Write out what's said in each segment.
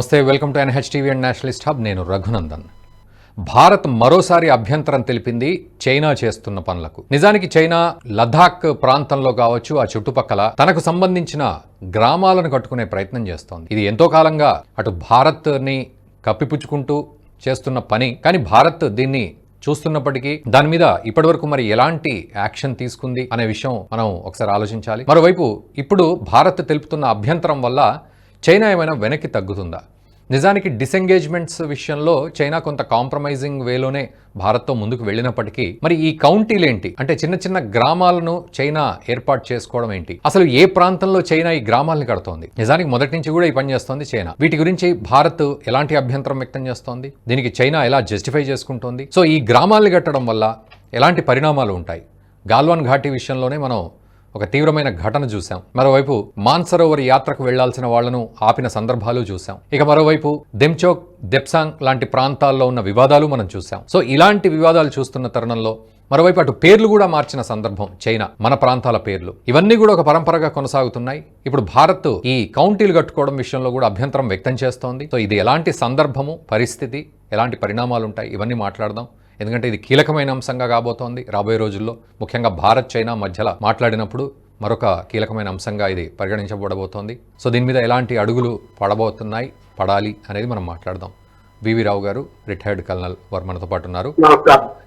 Namaste welcome to NH TV and nationalist hub. నేను రఘునందన్. భారత్ మరోసారి అభ్యంతరం తెలిపింది చైనా చేస్తున్న పనులకు. నిజానికి చైనా లదాఖ్ ప్రాంతంలో కావచ్చు ఆ చుట్టుపక్కల తనకు సంబంధించిన గ్రామాలను కట్టుకునే ప్రయత్నం చేస్తోంది. ఇది ఎంతో కాలంగా అటు భారత్ని కప్పిపుచ్చుకుంటూ చేస్తున్న పని. కానీ భారత్ దీన్ని చూస్తున్నప్పటికీ దాని మీద ఇప్పటివరకు మరి ఎలాంటి యాక్షన్ తీసుకుంది అనే విషయం మనం ఒకసారి ఆలోచించాలి. మరోవైపు ఇప్పుడు భారత్ తెలుపుతున్న అభ్యంతరం వల్ల చైనా ఏమైనా వెనక్కి తగ్గుతుందా? నిజానికి డిసెంగేజ్మెంట్స్ విషయంలో చైనా కొంత కాంప్రమైజింగ్ వేలోనే భారత్తో ముందుకు వెళ్ళినప్పటికీ మరి ఈ కౌంటీలేంటి? అంటే చిన్న చిన్న గ్రామాలను చైనా ఏర్పాటు చేసుకోవడం ఏంటి? అసలు ఏ ప్రాంతంలో చైనా ఈ గ్రామాలను కడుతోంది? నిజానికి మొదటి నుంచి కూడా ఈ పని చేస్తోంది చైనా. వీటి గురించి భారత్ ఎలాంటి అభ్యంతరం వ్యక్తం చేస్తోంది? దీనికి చైనా ఎలా జస్టిఫై చేసుకుంటోంది? సో ఈ గ్రామాలను కట్టడం వల్ల ఎలాంటి పరిణామాలు ఉంటాయి? గాల్వాన్ ఘాటీ విషయంలోనే మనం ఒక తీవ్రమైన ఘటన చూశాం. మరోవైపు మాన్సరోవర్ యాత్రకు వెళ్ళాల్సిన వాళ్ళను ఆపిన సందర్భాలు చూశాం. ఇక మరోవైపు దెమ్చోక్ దెప్సాంగ్ లాంటి ప్రాంతాల్లో ఉన్న వివాదాలు మనం చూశాం. సో ఇలాంటి వివాదాలు చూస్తున్న తరుణంలో మరోవైపు అటు పేర్లు కూడా మార్చిన సందర్భం చైనా మన ప్రాంతాల పేర్లు. ఇవన్నీ కూడా ఒక పరంపరగా కొనసాగుతున్నాయి. ఇప్పుడు భారత్ ఈ కౌంటీలు కట్టుకోవడం విషయంలో కూడా అభ్యంతరం వ్యక్తం చేస్తోంది. సో ఇది ఎలాంటి సందర్భము పరిస్థితి ఎలాంటి పరిణామాలు ఉంటాయి? ఇవన్నీ మాట్లాడదాం. ఎందుకంటే ఇది కీలకమైన అంశంగా కాబోతోంది రాబోయే రోజుల్లో. ముఖ్యంగా భారత్ చైనా మధ్యలో మాట్లాడినప్పుడు మరొక కీలకమైన అంశంగా ఇది పరిగణించబడబోతోంది. సో దీని మీద ఎలాంటి అడుగులు పడబోతున్నాయి పడాలి అనేది మనం మాట్లాడదాం. వివి రావు గారు రిటైర్డ్ కల్నల్ వారు మనతో పాటు ఉన్నారు.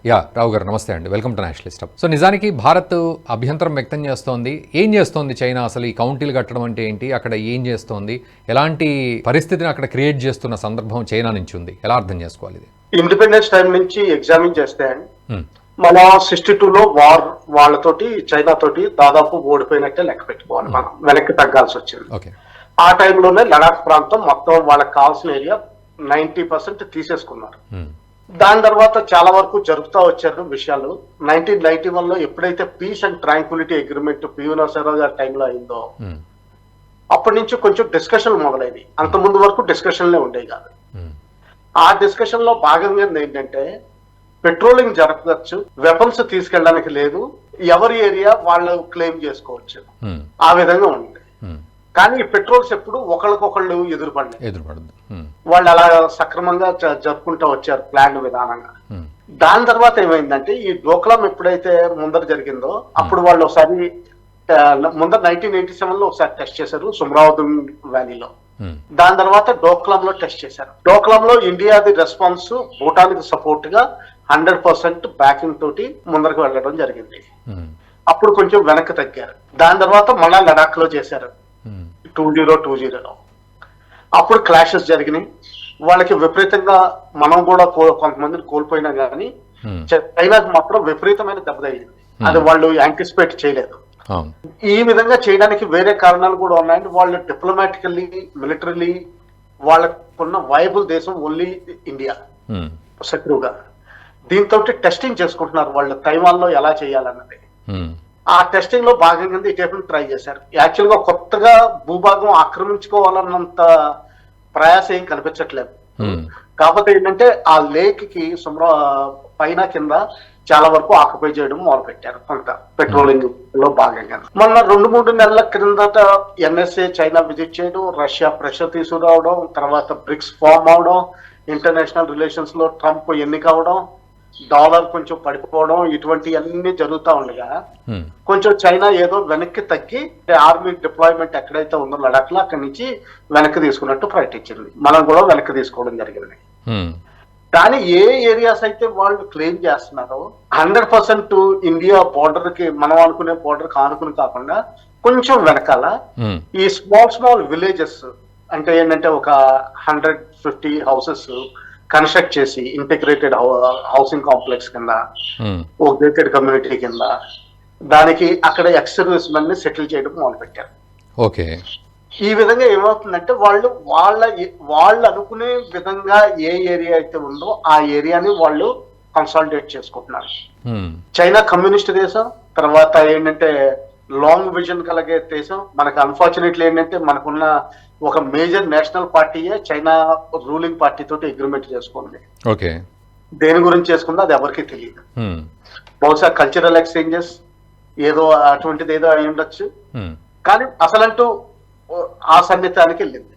యా రావు గారు నమస్తే అండి. వెల్కమ్ టు నేషనలిస్ట్ సో నిజానికి భారత్ అభ్యంతరం వ్యక్తం చేస్తోంది. ఏం చేస్తోంది చైనా అసలు? ఈ కౌంటీలు కట్టడం అంటే ఏంటి? అక్కడ ఏం చేస్తోంది? ఎలాంటి పరిస్థితిని అక్కడ క్రియేట్ చేస్తున్న సందర్భం చైనా నుంచి ఉంది? ఎలా అర్థం చేసుకోవాలి ఇది? ఇండిపెండెన్స్ టైం నుంచి ఎగ్జామిన్ చేస్తే అండి హ్మ్. మన సిక్స్టీ టూ లో వార్ వాళ్ళతోటి చైనా తోటి దాదాపు ఓడిపోయినట్టే లెక్క పెట్టుకోవాలి మనం. వెనక్కి తగ్గాల్సి వచ్చింది. ఆ టైంలోనే లడాక్ ప్రాంతం మొత్తం వాళ్ళకి కావాల్సిన ఏరియా నైన్టీ పర్సెంట్ తీసేసుకున్నారు. హ్మ్. దాని తర్వాత చాలా వరకు జరుగుతూ వచ్చారు విషయాలు. నైన్టీన్ నైన్టీ వన్లో ఎప్పుడైతే peace and tranquility agreement PV Narasimha Rao గారి టైంలో అయిందో. అప్పటి నుంచి కొంచెం డిస్కషన్ మొదలైంది అంత ముందు వరకు డిస్కషన్లే ఉండేవి కాదు. ఆ డిస్కషన్లో భాగంగా ఏంటంటే పెట్రోలింగ్ జరగచ్చు వెపన్స్ తీసుకెళ్ళడానికి లేదు ఎవరి ఏరియా వాళ్ళు క్లెయిమ్ చేసుకోవచ్చు హ్మ్. ఆ విధంగా ఉంది హ్మ్. కానీ ఈ పెట్రోల్స్ ఎప్పుడు ఒకళ్ళకొకళ్ళు ఎదురుపడలేదు ఎదురుపడదు హ్మ్. వాళ్ళు అలా సక్రమంగా జరుపుకుంటూ వచ్చారు ప్లాన్ విధానంగా. దాని తర్వాత ఏమైందంటే ఈ డోక్లాం ఎప్పుడైతే ముందర జరిగిందో అప్పుడు వాళ్ళు ఒకసారి ముందర నైన్టీన్ ఎయిటీ సెవెన్లో ఒకసారి టెస్ట్ చేశారు సుమరావతి వ్యాలీలో. దాని తర్వాత డోక్లాం లో టెస్ట్ చేశారు. డోక్లాం లో ఇండియాది రెస్పాన్స్ భూటాన్కి సపోర్ట్గా హండ్రెడ్ పర్సెంట్ బ్యాకింగ్ తోటి ముందరకు వెళ్ళడం జరిగింది. హ్మ్. అప్పుడు కొంచెం వెనక్కి తగ్గారు. దాని తర్వాత మళ్ళా లడాక్లో చేశారు. హ్మ్. టూ జీరో టూ జీరోలో. అప్పుడు క్లాషెస్ జరిగినాయి. వాళ్ళకి విపరీతంగా మనం కూడా కొంతమందిని కోల్పోయినా కానీ. చైనాకి మాత్రం విపరీతమైన దెబ్బ తగిలింది. అది వాళ్ళు యాంటిసిపేట్ చేయలేదు. ఈ విధంగా చేయడానికి వేరే కారణాలు కూడా ఉన్నాయండి. వాళ్ళు డిప్లొమాటికల్లీ మిలిటరీలీ వాళ్ళకున్న వైబుల్ దేశం ఓన్లీ ఇండియా. శత్రువుగా. దీంతో టెస్టింగ్ చేసుకుంటున్నారు వాళ్ళు తైవాన్లో ఎలా చేయాలన్నది. ఆ టెస్టింగ్లో భాగంగా ఇటీవల ట్రై చేశారు. యాక్చువల్గా కొత్తగా భూభాగం ఆక్రమించుకోవాలన్నంత ప్రయాస ఏం కనిపించట్లేదు. కాకపోతే ఏంటంటే ఆ లేక్కి సుమ్ర పైన కింద చాలా వరకు ఆక్యుపై చేయడం మొదలు పెట్టారు కొంత పెట్రోలింగ్లో భాగంగా మొన్న రెండు మూడు నెలల క్రిందట ఎన్ఎస్ఏ చైనా విజిట్ చేయడం రష్యా ప్రెషర్ తీసుకురావడం తర్వాత బ్రిక్స్ ఫామ్ అవడం ఇంటర్నేషనల్ రిలేషన్స్లో ట్రంప్ ఎన్నిక అవడం డాలర్ కొంచెం పడిపోవడం ఇటువంటి అన్ని జరుగుతూ ఉండగా హ్మ్. కొంచెం చైనా ఏదో వెనక్కి తగ్గి ఆర్మీ డిప్లాయ్మెంట్ ఎక్కడైతే ఉందో లడాక్లో అక్కడి నుంచి వెనక్కి తీసుకున్నట్టు ప్రకటించింది మనం కూడా వెనక్కి తీసుకోవడం జరిగింది హ్మ్. కానీ ఏ ఏరియాస్ అయితే వాళ్ళు క్లెయిమ్ చేస్తున్నారో హండ్రెడ్ పర్సెంట్ ఇండియా బోర్డర్కి మనం అనుకునే బోర్డర్కి ఆనుకుని కాకుండా కొంచెం వెనకాల హ్మ్. ఈ స్మాల్ స్మాల్ విలేజెస్ అంటే ఏంటంటే ఒక హండ్రెడ్ ఫిఫ్టీ హౌసెస్ కన్స్ట్రక్ట్ చేసి ఇంటిగ్రేటెడ్ హౌసింగ్ కాంప్లెక్స్ కింద హ్మ్. ఓ గేటెడ్ కమ్యూనిటీ కింద దానికి అక్కడ ఎక్స్ సర్వీస్ మెన్ని సెటిల్ చేయడం మొదలు పెట్టారు ఓకే ఈ విధంగా ఏమవుతుందంటే వాళ్ళు వాళ్ళ వాళ్ళు అనుకునే విధంగా ఏ ఏరియా అయితే ఉందో ఆ ఏరియాని వాళ్ళు కన్సాలిడేట్ చేసుకుంటున్నారు హ్మ్. చైనా కమ్యూనిస్ట్ దేశం తర్వాత ఏంటంటే లాంగ్ విజన్ కలిగే దేశం మనకు అన్ఫార్చునేట్లీ ఏంటంటే మనకున్న ఒక మేజర్ నేషనల్ పార్టీయే చైనా రూలింగ్ పార్టీ తోటి అగ్రిమెంట్ చేసుకుంది ఓకే దేని గురించి చేసుకుందో అది ఎవరికి తెలియదు హ్మ్. బహుశా కల్చరల్ ఎక్స్చేంజెస్ ఏదో అటువంటిది ఏదో అయి ఉండొచ్చు హ్మ్. కానీ అసలంటూ ఆ సన్నిధానికి వెళ్ళింది.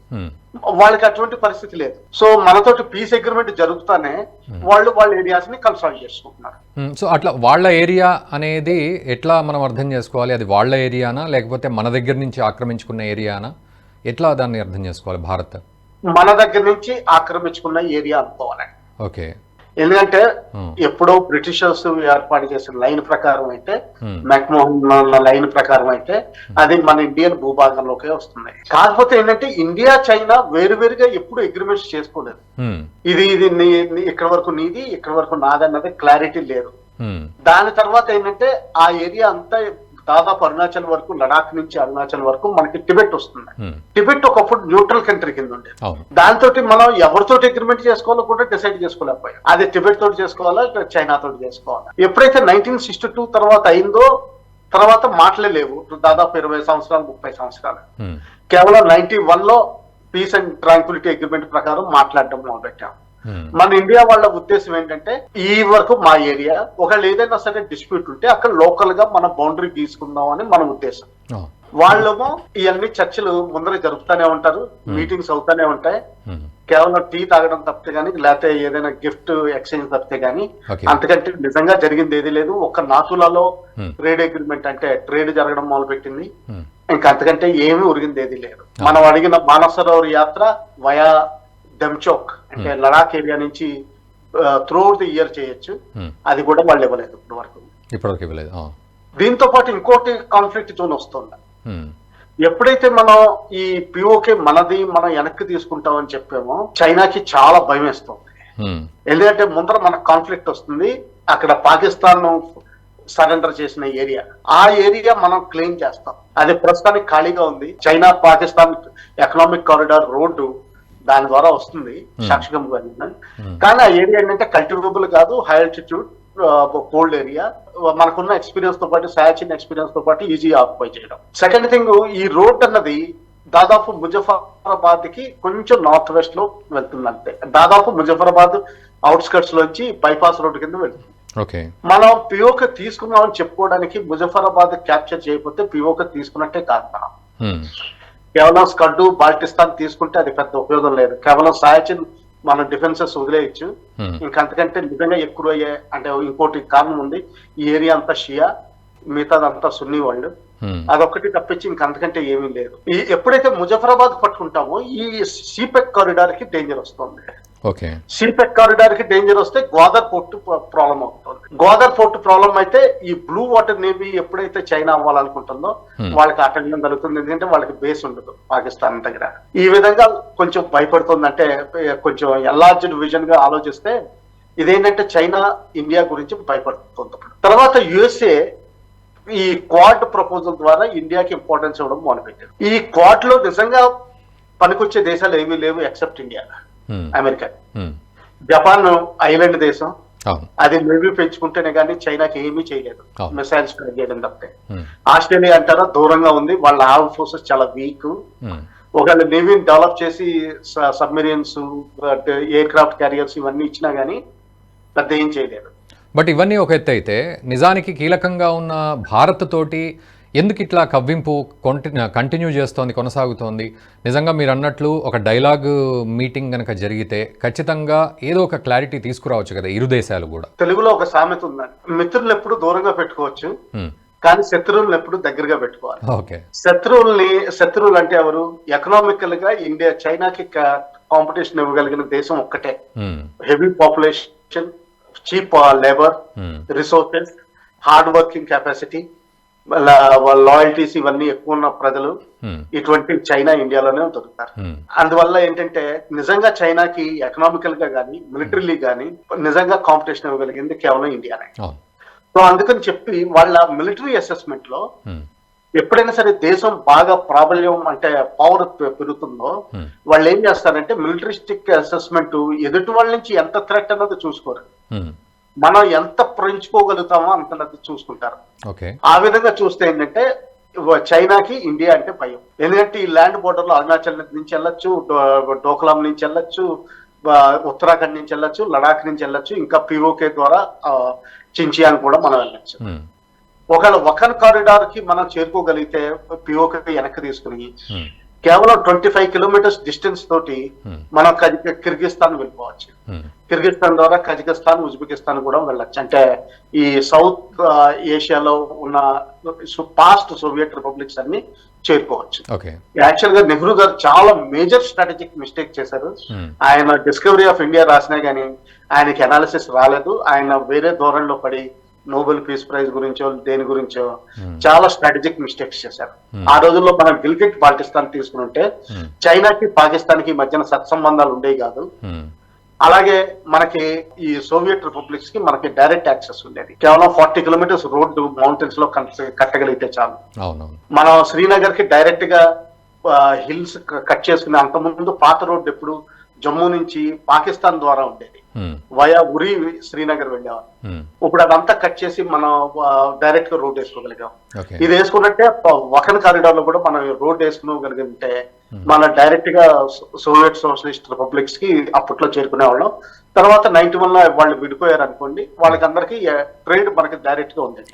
వాళ్ళకి అటువంటి పరిస్థితి లేదు. సో మనతోటి పీస్ అగ్రిమెంట్ జరుగుతానే వాళ్ళు వాళ్ళ ఏరియాస్ని కన్సల్ట్ చేసుకుంటున్నారు. సో అట్లా వాళ్ళ ఏరియా అనేది ఎట్లా మనం అర్థం చేసుకోవాలి? అది వాళ్ళ ఏరియానా లేకపోతే మన దగ్గర నుంచి ఆక్రమించుకున్న ఏరియానా ఎట్లా దాన్ని అర్థం చేసుకోవాలి భారత్? మన దగ్గర నుంచి ఆక్రమించుకున్న ఏరియా అనుకోవాలి. ఓకే. ఎందుకంటే. ఎప్పుడో బ్రిటిషర్స్ ఏర్పాటు చేసిన లైన్ ప్రకారం అయితే. మెక్మోహన్ లైన్ ప్రకారం అయితే అది మన ఇండియన్ భూభాగంలోకే వస్తుంది కాకపోతే ఏంటంటే ఇండియా చైనా వేరువేరుగా ఎప్పుడు అగ్రిమెంట్స్ చేసుకోలేదు. ఇది ఇది ఇక్కడ వరకు నీది ఇక్కడ వరకు నాదన్నది క్లారిటీ లేదు. దాని తర్వాత ఏంటంటే ఆ ఏరియా అంతా దాదాపు అరుణాచల్ వరకు లడాక్ నుంచి అరుణాచల్ వరకు మనకి టిబెట్ వస్తుంది. మ్మ్. టిబెట్ ఒకప్పుడు న్యూట్రల్ కంట్రీ కింద ఉండేది. అవును. దాంతో మనం ఎవరితోటి అగ్రిమెంట్ చేసుకోవాలో కూడా డిసైడ్ చేసుకోలేకపోయాం. అది టిబెట్ తోటి చేసుకోవాలా చైనా తోటి చేసుకోవాలా? ఎప్పుడైతే నైన్టీన్ సిక్స్టీ టూ తర్వాత అయిందో తర్వాత మాటలే లేవు. దాదాపు ఇరవై సంవత్సరాలు ముప్పై సంవత్సరాలు. మ్మ్. కేవలం నైన్టీ వన్లో పీస్ అండ్ ట్రాంక్విలిటీ అగ్రిమెంట్ ప్రకారం మాట్లాడడం మొదలుపెట్టాం. మ్మ్. మన ఇండియా వాళ్ళ ఉద్దేశం ఏంటంటే ఈ వరకు మా ఏరియా ఒకవేళ ఏదైనా సరే డిస్ప్యూట్ ఉంటే అక్కడ లోకల్గా మన బౌండరీ గీసుకుందాం అని మన ఉద్దేశం. ఆ. వాళ్ళేమో ఇవన్నీ చర్చలు ముందర జరుపుతానే ఉంటారు మీటింగ్స్ అవుతానే ఉంటాయి. మ్మ్. కేవలం టీ తాగడం తప్పితే గానీ లేకపోతే ఏదైనా గిఫ్ట్ ఎక్స్చేంజ్ తప్పితే గానీ ఓకే అంతకంటే నిజంగా జరిగింది ఏది లేదు. ఒక నాతులలో మ్మ్. ట్రేడ్ అగ్రిమెంట్ అంటే ట్రేడ్ జరగడం మొదలు పెట్టింది. ఇంకా అంతకంటే ఏమీ ఉరిగింది ఏది లేదు. మనం అడిగిన మానసరోవర్ యాత్ర వయా డెమ్చోక్ అంటే లడాక్ ఏరియా నుంచి త్రూ అవుట్ ది ఇయర్ చేయొచ్చు. మ్మ్. అది కూడా వాళ్ళు ఇవ్వలేదు ఇప్పటి వరకు ఇప్పటివరకు ఇవ్వలేదు. దీంతో పాటు ఇంకోటి కాన్ఫ్లిక్ట్ జోన్ వస్తుంది. మ్మ్. ఎప్పుడైతే మనం ఈ పిఓకే మనది మనం వెనక్కి తీసుకుంటామని చెప్పామో చైనాకి చాలా భయం వేస్తుంది. ఎందుకంటే ముందర మనకు కాన్ఫ్లిక్ట్ వస్తుంది. అక్కడ పాకిస్తాన్ సరెండర్ చేసిన ఏరియా. ఆ ఏరియా మనం క్లెయిమ్ చేస్తాం. అది ప్రస్తుతానికి ఖాళీగా ఉంది. China Pakistan economic corridor road దాని ద్వారా వస్తుంది. సాక్షిగం కానీ ఆ ఏరియా ఏంటంటే కల్టివేబుల్ కాదు హై ఆల్టిట్యూడ్ కోల్డ్ ఏరియా మనకున్న ఎక్స్పీరియన్స్తో పాటు సాచిన్ ఎక్స్పీరియన్స్తో పాటు ఈజీ ఆక్యుపై చేయడం. సెకండ్ థింగ్ ఈ రోడ్ అన్నది దాదాపు ముజఫరాబాద్కి కొంచెం నార్త్ వెస్ట్లో వెళ్తుంది అంతే దాదాపు ముజఫరాబాద్ అవుట్స్కట్స్ లోంచి బైపాస్ రోడ్ కింద వెళ్తుంది. ఓకే. మనం పిఓక తీసుకున్నామని చెప్పుకోవడానికి ముజఫరాబాద్ క్యాప్చర్ చేయకపోతే పిఓక తీసుకున్నట్టే కాదు. కేవలం స్కడ్డు బాల్టిస్తాన్ తీసుకుంటే అది పెద్ద ఉపయోగం లేదు. కేవలం సాయచిన్ మనం డిఫెన్సెస్ వదిలేయచ్చు. మ్మ్. ఇంకంతకంటే నిజంగా ఎక్కువ అయ్యే అంటే ఇంకోటి కారణం ఉంది. ఈ ఏరియా అంతా షియా మిగతాదంతా సున్నీ వాళ్ళు మ్మ్. అదొక్కటి తప్పించి ఇంకంతకంటే ఏమీ లేదు. ఈ ఎప్పుడైతే ముజఫరాబాద్ పట్టుకుంటామో ఈ సీపెక్ కారిడార్కి డేంజర్ వస్తుంది. సీపెక్ కారిడార్కి డేంజర్ వస్తే గోదార్ పోర్ట్ ప్రాబ్లం అవుతుంది. గోదార్ పోర్ట్ ప్రాబ్లం అయితే ఈ బ్లూ వాటర్ నేవీ ఎప్పుడైతే చైనా అవ్వాలనుకుంటుందో Hmm. వాళ్ళకి ఆటంకం జరుగుతుంది ఎందుకంటే వాళ్ళకి బేస్ ఉండదు పాకిస్తాన్ దగ్గర. ఈ విధంగా కొంచెం భయపడుతుంది అంటే కొంచెం ఎల్లార్జ్డ్ విజన్గా ఆలోచిస్తే ఇదేంటంటే చైనా ఇండియా గురించి భయపడుతుంది తర్వాత యుఎస్ఏ ఈ క్వాడ్ ప్రపోజల్ ద్వారా ఇండియాకి ఇంపార్టెన్స్ ఇవ్వడం మొదలుపెట్టారు. ఈ క్వాడ్లో నిజంగా పనికొచ్చే దేశాలు ఏమీ లేవు ఎక్సెప్ట్ ఇండియా. అమెరికా. మ్మ్. జపాన్ ఐలాండ్ దేశం. అది నేవీ పెంచుకుంటేనే కానీ చైనాకి ఏమీ చేయలేదు. మిసైల్స్ చేయడం తప్పితే. మ్మ్. ఆస్ట్రేలియా అంటారా దూరంగా ఉంది. వాళ్ళ ఆర్మ్ ఫోర్సెస్ చాలా వీక్. ఒకవేళ నేవీని డెవలప్ చేసి సబ్మెరియన్స్ ఎయిర్ క్రాఫ్ట్ క్యారియర్స్ ఇవన్నీ ఇచ్చినా గానీ పెద్ద ఏం చేయలేదు. బట్ ఇవన్నీ ఒక ఎత్తు అయితే నిజానికి కీలకంగా ఉన్న భారత్ తోటి ఎందుకు ఇట్లా కవ్వింపు కంటిన్యూ చేస్తోంది కొనసాగుతోంది? నిజంగా మీరు అన్నట్లు ఒక డైలాగ్ మీటింగ్ కనుక జరిగితే ఖచ్చితంగా ఏదో ఒక క్లారిటీ తీసుకురావచ్చు కదా ఇరు దేశాలు కూడా. తెలుగులో ఒక సామెత ఉందండి. మిత్రులు ఎప్పుడు దూరంగా పెట్టుకోవచ్చు. కానీ శత్రువులను ఎప్పుడు దగ్గరగా పెట్టుకోవాలి. ఓకే. శత్రువుల్ని శత్రువులు అంటే ఎవరు? ఎకనామికల్గా ఇండియా చైనాకి కాంపిటీషన్ ఇవ్వగలిగిన దేశం ఒక్కటే. Heavy population cheap labour. Resources hard working capacity loyalties ఇవన్నీ ఎక్కువ ఉన్న ప్రజలు. ఇటువంటి చైనా ఇండియాలోనే దొరుకుతారు. అందువల్ల ఏంటంటే నిజంగా చైనాకి ఎకనామికల్గా కానీ మిలిటరీలీ కానీ నిజంగా కాంపిటీషన్ ఇవ్వగలిగింది కేవలం ఇండియానే సో అందుకని చెప్పి వాళ్ళ మిలిటరీ అసెస్మెంట్లో. ఎప్పుడైనా సరే దేశం బాగా ప్రాబల్యం అంటే పవర్ పెరుగుతుందో. వాళ్ళు ఏం చేస్తారంటే మిలిటరిస్టిక్ అసెస్మెంట్ ఎదుటి వాళ్ళ నుంచి ఎంత థ్రెట్ అన్నది చూసుకోరు. మనం ఎంత పెంచుకోగలుగుతామో అంత చూసుకుంటారు ఆ విధంగా చూస్తే ఏంటంటే చైనాకి ఇండియా అంటే భయం ఎందుకంటే ఈ ల్యాండ్ బోర్డర్లో అరుణాచల్ నుంచి వెళ్ళొచ్చు డోక్లాం నుంచి వెళ్ళొచ్చు ఉత్తరాఖండ్ నుంచి వెళ్ళొచ్చు లడాక్ నుంచి వెళ్ళొచ్చు ఇంకా పిఓకే ద్వారా చించియాన్ కూడా మనం వెళ్ళొచ్చు. ఒకవేళ వకన్ కారిడార్కి మనం చేరుకోగలిగితే పిఓకే వెనక్కి తీసుకుని. కేవలం ట్వంటీ ఫైవ్ కిలోమీటర్స్ డిస్టెన్స్ తోటి Hmm. మనం కిర్గిస్తాన్ వెళ్ళిపోవచ్చు. ఉమ్, కిర్గిస్తాన్ ద్వారా కజకిస్తాన్ ఉజ్బెకిస్తాన్ కూడా వెళ్ళొచ్చు. అంటే ఈ సౌత్ ఏషియాలో ఉన్న పాస్ట్ సోవియట్ రిపబ్లిక్స్ అన్ని చేరుకోవచ్చు. యాక్చువల్గా నెహ్రూ గారు చాలా మేజర్ స్ట్రాటజిక్ మిస్టేక్ చేశారు. ఉమ్, ఆయన డిస్కవరీ ఆఫ్ ఇండియా రాసినా గానీ ఆయనకి అనాలిసిస్ రాలేదు. ఆయన వేరే ధోరణిలో పడి నోబెల్ పీస్ ప్రైజ్ గురించో దేని గురించో ఉమ్, చాలా స్ట్రాటజిక్ మిస్టేక్స్ చేశారు. Hmm. ఆ రోజుల్లో మనం గిల్గిట్ తీసుకుని ఉంటే ఉమ్, చైనాకి పాకిస్తాన్కి మధ్యన సత్సంబంధాలు ఉండేవి కాదు. అలాగే మనకి ఈ సోవియట్ రిపబ్లిక్స్కి మనకి డైరెక్ట్ యాక్సెస్ ఉండేది. కేవలం ఫార్టీ కిలోమీటర్స్ రోడ్డు మౌంటైన్స్లో కట్- కట్టగలిగితే చాలు. మనం శ్రీనగర్కి డైరెక్ట్గా హిల్స్ కట్ చేసుకునే అంతకుముందు పాత రోడ్డు ఎప్పుడు? జమ్మూ నుంచి పాకిస్తాన్ ద్వారా ఉండేది. ఉమ్, వయా ఉరి శ్రీనగర్ వెళ్ళేవారు. ఉమ్, ఇప్పుడు అదంతా కట్ చేసి మనం డైరెక్ట్గా రోడ్ వేసుకోగలిగాం. ఇది వేసుకున్నట్టే వకన్ కారిడార్లో కూడా మనం రోడ్ వేసుకోగలిగితే మన డైరెక్ట్గా సోవియట్ సోషలిస్ట్ రిపబ్లిక్స్కి అప్పట్లో చేరుకునే వాళ్ళం తర్వాత నైన్టీ వన్లో వాళ్ళు విడిపోయారు అనుకోండి వాళ్ళకందరికీ ట్రేడ్ మనకి డైరెక్ట్గా ఉండేది.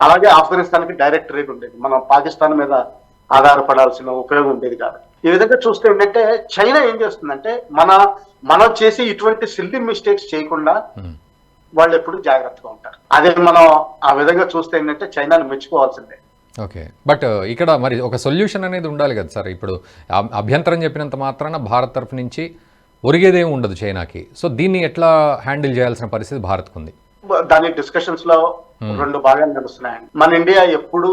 అలాగే ఆఫ్ఘనిస్తాన్కి డైరెక్ట్ ట్రేడ్ ఉండేది. మనం పాకిస్తాన్ మీద ఆధారపడాల్సిన ఉపయోగం ఉండేది కాదు. ఈ విధంగా చూస్తే ఏంటంటే చైనా ఏం చేస్తుందంటే మన మనం చేసి ఇటువంటి సిల్లీ మిస్టేక్స్ చేయకుండా వాళ్ళు ఎప్పుడు జాగ్రత్తగా ఉంటారు. అదే మనం ఆ విధంగా చూస్తే ఏంటంటే చైనాను మెచ్చుకోవాల్సిందే. ఓకే. బట్ ఇక్కడ మరి ఒక సొల్యూషన్ అనేది ఉండాలి కదా సార్. ఇప్పుడు అభ్యంతరం చెప్పినంత మాత్రాన భారత్ తరఫు నుంచి ఒరిగేదేం ఉండదు చైనాకి. సో దీన్ని ఎట్లా హ్యాండిల్ చేయాల్సిన పరిస్థితి భారత్కు ఉంది దాని డిస్కషన్స్లో రెండు భాగాలు నడుస్తున్నాయండి. మన ఇండియా ఎప్పుడు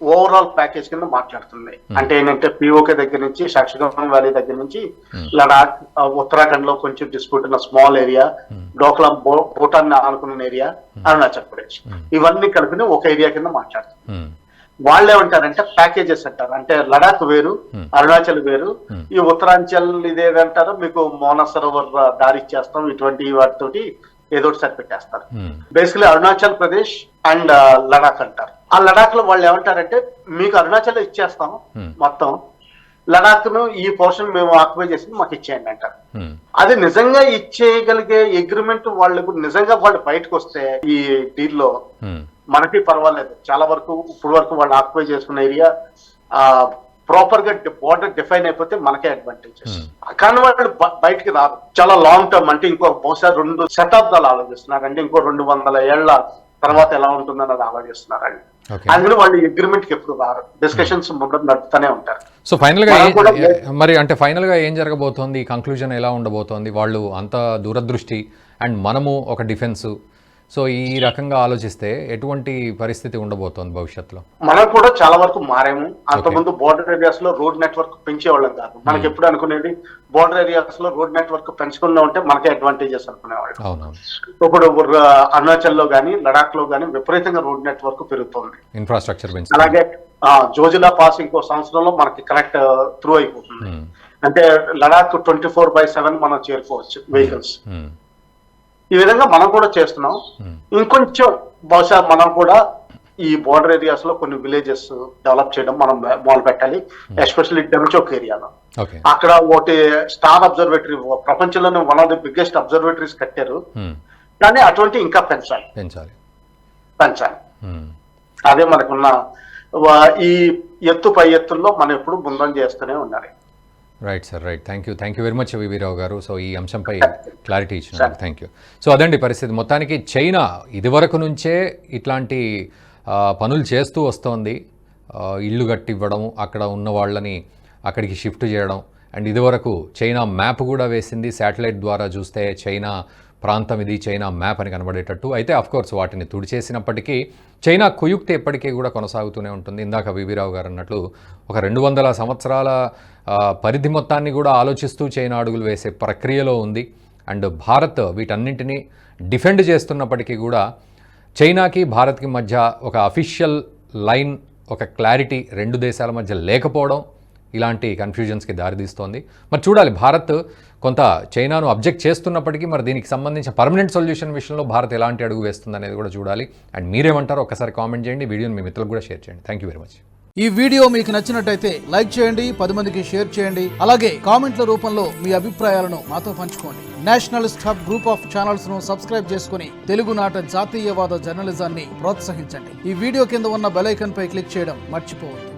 ఓవరాల్ ప్యాకేజ్ కింద మాట్లాడుతుంది. అంటే ఏంటంటే పిఓకే దగ్గర నుంచి సాక్షిగం వ్యాలీ దగ్గర నుంచి లడాక్ ఆ, ఉత్తరాఖండ్లో కొంచెం డిస్ప్యూట్ ఉన్న స్మాల్ ఏరియా డోక్లాం భూటాన్ ఆనుకున్న ఏరియా అరుణాచల్ ప్రదేశ్ ఇవన్నీ కలిపి ఒక ఏరియా కింద మాట్లాడుతుంది. ఉమ్, వాళ్ళు ఏమంటారంటే ప్యాకేజెస్ అంటారు. అంటే లడాక్ వేరు అరుణాచల్ వేరు. ఈ ఉత్తరాంచల్ ఇదేదంటారో మీకు మోన సరోవర్ దారి ఇచ్చేస్తాం. ఇటువంటి వాటితోటి ఏదో ఒకటి సరిపెట్టేస్తారు. బేసికలీ అరుణాచల్ ప్రదేశ్ అండ్ లడాక్ అంటారు. ఆ లడాక్లో వాళ్ళు ఏమంటారంటే మీకు అరుణాచల్ ఇచ్చేస్తాం. మొత్తం. లడాక్ను ఈ పోర్షన్ మేము ఆక్యుపై చేసి మాకు ఇచ్చేయండి అంటారు. అది నిజంగా ఇచ్చేయగలిగే అగ్రిమెంట్ వాళ్ళకు నిజంగా వాళ్ళు బయటకు వస్తే ఈ డీల్లో మనకి పర్వాలేదు. చాలా వరకు ఇప్పుడు వరకు వాళ్ళు ఆక్యుపై చేసుకున్న ఏరియా ఆ ప్రాపర్గా బోర్డర్ డిఫైన్ అయిపోతే మనకే అడ్వాంటేజెస్. కానీ వాళ్ళు బయటికి రారు. చాలా లాంగ్ టర్మ్ అంటే ఇంకో బహుశా రెండు శతాబ్దాలు ఆలోచిస్తున్నారు అంటే ఇంకో రెండు వందల ఏళ్ళ తర్వాత ఎలా ఉంటుందన్నది ఆలోచిస్తున్నారండి. అందుకని వాళ్ళు అగ్రిమెంట్కి ఎప్పుడు రారు డిస్కషన్స్ నడుపుతూనే ఉంటారు. సో కూడా ఏ- మరి అంటే ఫైనల్గా ఏం జరగబోతోంది? కంక్లూజన్ ఎలా ఉండబోతోంది? వాళ్ళు అంత దూరదృష్టి అండ్ మనము ఒక డిఫెన్స్ సో ఈ రకంగా ఆలోచిస్తే ఎటువంటి పరిస్థితి ఉండబోతోంది భవిష్యత్తులో? మనం కూడా చాలా వరకు మారాము. అంతకుముందు బోర్డర్ ఏరియాస్లో రోడ్ నెట్వర్క్ పెంచేవాళ్ళం కాదు. మనకి ఎప్పుడు అనుకునేది బోర్డర్ ఏరియాస్లో రోడ్ నెట్వర్క్ పెంచుకున్నా ఉంటే మనకే అడ్వాంటేజెస్ అనుకునేవాళ్ళు. ఇప్పుడు అరుణాచల్లో గానీ లడాక్లో గానీ విపరీతంగా రోడ్ నెట్వర్క్ పెరుగుతుంది. ఇన్ఫ్రాస్ట్రక్చర్ పెంచి అలాగే జోజిలా పాస్ ఇంకో సంవత్సరంలో మనకి కనెక్ట్ త్రూ అయిపోతుంది. ఉమ్, అంటే Ladakh twenty four by seven మనం చేరుకోవచ్చు వెహికల్స్ ఉమ్, ఈ విధంగా మనం కూడా చేస్తున్నాం. ఇంకొంచెం బహుశా మనం కూడా ఈ బోర్డర్ ఏరియాస్లో కొన్ని విలేజెస్ డెవలప్ చేయడం మనం మొదలు పెట్టాలి ఎస్పెషల్లీ డెమ్చోక్ ఏరియాలో అక్కడ ఒకటి స్టార్ అబ్జర్వేటరీ ప్రపంచంలోనే one of the biggest observatories కట్టారు. కానీ అటువంటి ఇంకా పెంచాలి. పెంచాలి. పెంచాలి. అదే మనకున్న ఈ ఎత్తు పై ఎత్తుల్లో మనం ఎప్పుడు ముందం చేస్తూనే ఉండాలి. Right sir right thank you thank you very much VV Rao garu. So ఈ అంశంపై క్లారిటీ ఇచ్చినందుకు థ్యాంక్ యూ సో అదండి పరిస్థితి. మొత్తానికి చైనా ఇదివరకు నుంచే ఇట్లాంటి పనులు చేస్తూ వస్తోంది. ఇల్లు కట్టివ్వడం అక్కడ ఉన్న వాళ్ళని అక్కడికి షిఫ్ట్ చేయడం. అండ్ ఇదివరకు చైనా మ్యాప్ కూడా వేసింది. శాటిలైట్ ద్వారా చూస్తే చైనా ప్రాంతం ఇది చైనా మ్యాప్ అని కనబడేటట్టు. అయితే కోర్స్ వాటిని తుడిచేసినప్పటికీ చైనా కుయుక్తి ఎప్పటికీ కూడా కొనసాగుతూనే ఉంటుంది. ఇందాక వివిరావు గారు అన్నట్లు ఒక రెండు వందల సంవత్సరాల పరిధి మొత్తాన్ని కూడా ఆలోచిస్తూ చైనా అడుగులు వేసే ప్రక్రియలో ఉంది. అండ్ భారత్ వీటన్నింటినీ డిఫెండ్ చేస్తున్నప్పటికీ కూడా చైనాకి భారత్కి మధ్య ఒక అఫీషియల్ లైన్ ఒక క్లారిటీ రెండు దేశాల మధ్య లేకపోవడం ఇలాంటి కన్ఫ్యూజన్స్కి దారితీస్తోంది. మరి చూడాలి భారత్ కొంత చైనాను అబ్జెక్ట్ చేస్తున్నప్పటికీ మరి దీనికి సంబంధించిన పర్మనెంట్ సొల్యూషన్ విషయంలో భారత్ ఎలాంటి అడుగు వేస్తుంది అనేది కూడా చూడాలి. అండ్ మీరేమంటారో ఒకసారి కామెంట్ చేయండి వీడియోని మీ మిత్రులకు కూడా షేర్ చేయండి. థ్యాంక్ యూ వెరీ మచ్ ఈ వీడియో మీకు నచ్చినట్టయితే లైక్ చేయండి పది మందికి షేర్ చేయండి. అలాగే కామెంట్ల రూపంలో మీ అభిప్రాయాలను మాతో పంచుకోండి. నేషనలిస్ట్ హబ్ గ్రూప్ ఆఫ్ ఛానల్స్ను సబ్స్క్రైబ్ చేసుకుని తెలుగునాట జాతీయవాద జర్నలిజాన్ని ప్రోత్సహించండి. ఈ వీడియో కింద ఉన్న బెలైకన్ పై క్లిక్ చేయడం మర్చిపోవద్దు.